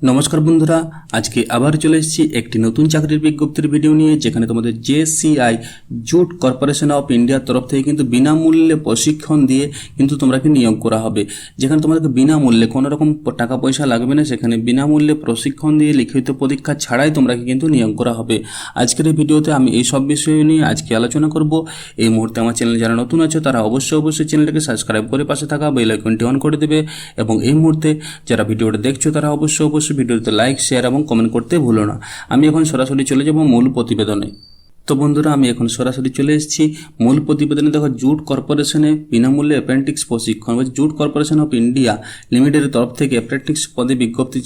নমস্কার বন্ধুরা, আজকে আবার চলে এসেছি একটি নতুন চাকরির বিজ্ঞপ্তির ভিডিও নিয়ে, যেখানে তোমাদের জেসিআই জুট কর্পোরেশন অফ ইন্ডিয়ার তরফ থেকে কিন্তু বিনামূল্যে প্রশিক্ষণ দিয়ে কিন্তু তোমাকে নিয়োগ করা হবে। যেখানে তোমাদেরকে বিনামূল্যে কোনো রকম টাকা পয়সা লাগবে না, সেখানে বিনামূল্যে প্রশিক্ষণ দিয়ে লিখিত পরীক্ষা ছাড়াই তোমরাকে কিন্তু নিয়োগ করা হবে। আজকের এই ভিডিওতে আমি এই সব বিষয় নিয়ে আজকে আলোচনা করব। এই মুহূর্তে আমার চ্যানেল যারা নতুন আছে, তারা অবশ্যই অবশ্যই চ্যানেলটাকে সাবস্ক্রাইব করে পাশে থাকা বেল আইকনটি অন করে দেবে এবং এই মুহূর্তে যারা ভিডিওটা দেখছ, তারা অবশ্যই অবশ্যই ভিডিওতে লাইক শেয়ার এবং কমেন্ট করতে ভুলো না। আমি এখন সরাসরি চলে যাব মূল প্রতিবেদনে। তো বন্ধুরা, আমি এখন সরাসরি চলে এসেছি মূল প্রতিবেদনে। দেখো, জুট কর্পোরেশনে বিনামূল্যে অ্যাপ্রেন্টিক্স প্রশিক্ষণ। জুট কর্পোরেশন অফ ইন্ডিয়া লিমিটেডের তরফ থেকে অ্যাপ্রেন্টিক্স পদে বিজ্ঞপ্তি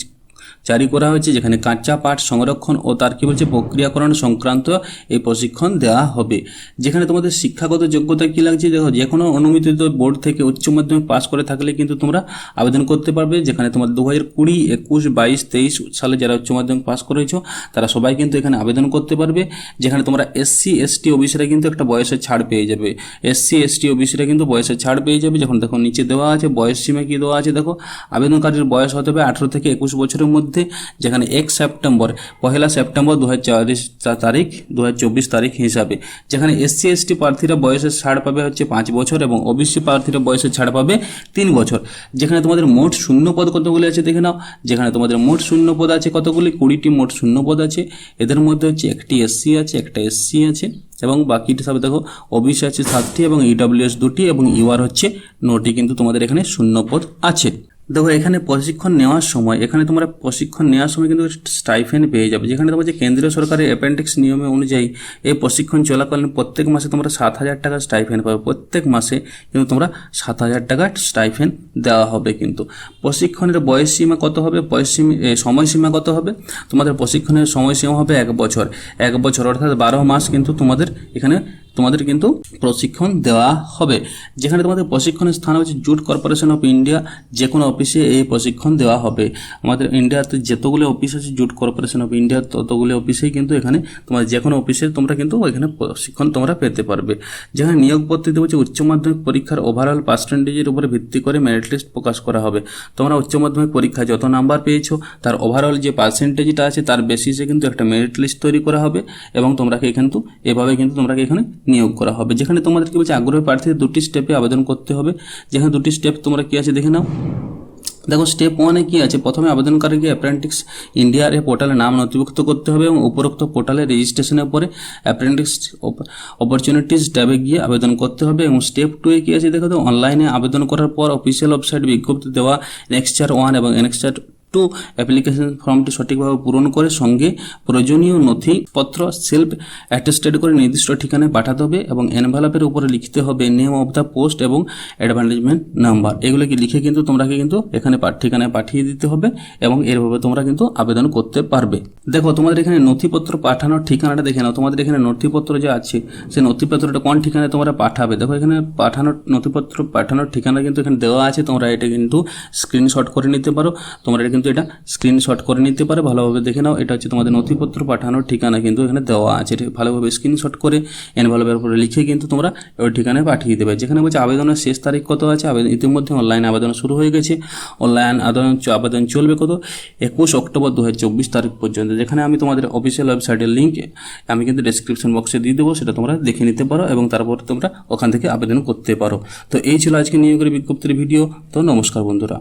জারি করা হয়েছে, যেখানে কাঁচা পাট সংরক্ষণ ও তার কি বলছে, প্রক্রিয়াকরণ সংক্রান্ত এই প্রশিক্ষণ দেওয়া হবে। যেখানে তোমাদের শিক্ষাগত যোগ্যতা কি লাগছে, দেখো যে কোনো অনুমোদিত বোর্ড থেকে উচ্চ মাধ্যমিক পাস করে থাকলে কিন্তু তোমরা আবেদন করতে পারবে। যেখানে তোমার দু হাজার কুড়ি, একুশ, বাইশ, তেইশ সালে যারা উচ্চ মাধ্যমিক পাস করেছ, তারা সবাই কিন্তু এখানে আবেদন করতে পারবে। যেখানে তোমরা এসসি, এসটি, ওবিসিরা কিন্তু একটা বয়সের ছাড় পেয়ে যাবে। এসসি, এসটি, ওবিসিরা কিন্তু বয়সের ছাড় পেয়ে যাবে। যখন দেখো নিচে দেওয়া আছে, বয়স সীমা কি দেওয়া আছে, দেখো, আবেদনকারীর বয়স হতে হবে আঠেরো থেকে একুশ বছরের মধ্যে। যেখানে এক সেপ্টেম্বর, পহেলা সেপ্টেম্বর দু হাজার চব্বিশ তারিখ দু হাজার চব্বিশ তারিখ হিসাবে। যেখানে এসসি, এসটি প্রার্থীরা বয়সের ছাড় পাবে হচ্ছে পাঁচ বছর এবং ওবিসি প্রার্থীরা বয়সের ছাড় পাবে তিন বছর। যেখানে তোমাদের মোট শূন্য পদ কতগুলি আছে দেখে নাও। যেখানে তোমাদের মোট শূন্য পদ আছে কতগুলি? কুড়িটি মোট শূন্য পদ আছে। এদের মধ্যে হচ্ছে একটি এসসি আছে, একটা এসসি আছে এবং বাকিটি সব দেখো, ওবিসি আছে সাতটি এবং ইডব্লিউএস দুটি এবং ইউআর হচ্ছে নটি। কিন্তু তোমাদের এখানে শূন্য পদ আছে। দেখো, এখানে প্রশিক্ষণ নেওয়ার সময়, এখানে তোমরা প্রশিক্ষণ নেওয়ার সময় কিন্তু স্টাইফেন পেয়ে যাবে। যেখানে তোমার যে কেন্দ্রীয় সরকারের অ্যাপেন্ডিক্স নিয়মে অনুযায়ী এই প্রশিক্ষণ চলাকালীন প্রত্যেক মাসে তোমরা সাত হাজার টাকা স্টাইফেন পাবে। প্রত্যেক মাসে কিন্তু তোমরা সাত হাজার টাকা স্টাইফেন দেওয়া হবে কিন্তু। প্রশিক্ষণের বয়স সীমা কত হবে? বয়স সীমা সময়সীমা কত হবে? তোমাদের প্রশিক্ষণের সময়সীমা হবে এক বছর। এক বছর, অর্থাৎ বারো মাস কিন্তু তোমাদের এখানে তোমাদের কিন্তু প্রশিক্ষণ দেওয়া হবে। যেখানে তোমাদের প্রশিক্ষণের স্থান হচ্ছে জুট কর্পোরেশন অফ ইন্ডিয়া। যে কোনো অফিসে এই প্রশিক্ষণ দেওয়া হবে। আমাদের ইন্ডিয়াতে যতগুলো অফিস আছে, জুট কর্পোরেশন অফ ইন্ডিয়া ততগুলো অফিসেই কিন্তু এখানে তোমার যে কোনো অফিসে তোমরা কিন্তু এখানে প্রশিক্ষণ তোমরা পেতে পারবে। যেখানে নিয়োগ পদ্ধতি হচ্ছে উচ্চ মাধ্যমিক পরীক্ষার ওভারঅল পার্সেন্টেজের উপরে ভিত্তি করে মেরিট লিস্ট প্রকাশ করা হবে। তোমরা উচ্চ মাধ্যমিক পরীক্ষায় যত নাম্বার পেয়েছ, তার ওভারঅল যে পার্সেন্টেজটা আছে, তার বেসিসে কিন্তু একটা মেরিট লিস্ট তৈরি করা হবে এবং তোমরাকে কিন্তু এভাবে কিন্তু তোমরাকে এখানে নিয়োগ করা হবে। যেখানে তোমাদের কি বলছে আগ্রহী প্রার্থীদের দুটি স্টেপে আবেদন করতে হবে। যেখানে দুটি স্টেপ তোমরা কি আছে দেখে নাও। দেখো স্টেপ ওয়ানে কি আছে? প্রথমে আবেদনকারীকে অ্যাপ্রেন্টিক্স ইন্ডিয়ার এ পোর্টালে নাম নথিভুক্ত করতে হবে এবং উপরোক্ত পোর্টালে রেজিস্ট্রেশনের পরে অ্যাপ্রেন্টিক্স অপরচুনিটিস ট্যাবে গিয়ে আবেদন করতে হবে। এবং স্টেপ টু এ কি আছে দেখো তো অনলাইনে আবেদন করার পর অফিসিয়াল ওয়েবসাইট বিজ্ঞপ্তি দেওয়া নেক্সচার ওয়ান এবং নেক্সচার টু অ্যাপ্লিকেশন ফর্মটি সঠিকভাবে পূরণ করে সঙ্গে প্রয়োজনীয় নথিপত্র সেলফ অ্যাটেস্টেড করে নির্দিষ্ট ঠিকানায় পাঠাতে হবে এবং এনভেলপের উপরে লিখতে হবে নেম অফ দ্য পোস্ট এবং অ্যাডভার্টাইজমেন্ট নাম্বার এগুলোকে লিখে কিন্তু তোমরাকে কিন্তু এখানে ঠিকানায় পাঠিয়ে দিতে হবে এবং এরভাবে তোমরা কিন্তু আবেদন করতে পারবে। দেখো, তোমাদের এখানে নথিপত্র পাঠানোর ঠিকানাটা দেখে নাও। তোমাদের এখানে নথিপত্র যে আছে, সেই নথিপত্রটা কোন ঠিকানায় তোমরা পাঠাবে? দেখো, এখানে পাঠানোর নথিপত্র পাঠানোর ঠিকানা কিন্তু এখানে দেওয়া আছে। তোমরা এটা কিন্তু স্ক্রিনশট করে নিতে পারো। তোমরা এটা কিন্তু এটা স্ক্রিনশট করে নিতে পারো, ভালোভাবে দেখে নাও। এটা হচ্ছে তোমাদের নথিপত্র পাঠানোর ঠিকানা কিন্তু এখানে দেওয়া আছে। ভালোভাবে স্ক্রিনশট করে এনভেলপের উপরে লিখে কিন্তু তোমরা ওই ঠিকানায় পাঠিয়ে দেবে। যেখানে বলছে আবেদনের শেষ তারিখ কত আছে? আবেদন, ইতিমধ্যে অনলাইন আবেদন শুরু হয়ে গেছে। অনলাইন আবেদন আবেদন চলবে কত? একুশ অক্টোবর দু হাজার চব্বিশ তারিখ পর্যন্ত। যেখানে আমি তোমাদের অফিসিয়াল ওয়েবসাইটের লিঙ্ক আমি কিন্তু ডেসক্রিপশন বক্সে দিয়ে দেবো, সেটা তোমরা দেখে নিতে পারো এবং তারপর তোমরা ওখান থেকে আবেদন করতে পারো। তো এই ছিল আজকে নিয়োগের বিজ্ঞপ্তির ভিডিও। তো নমস্কার বন্ধুরা।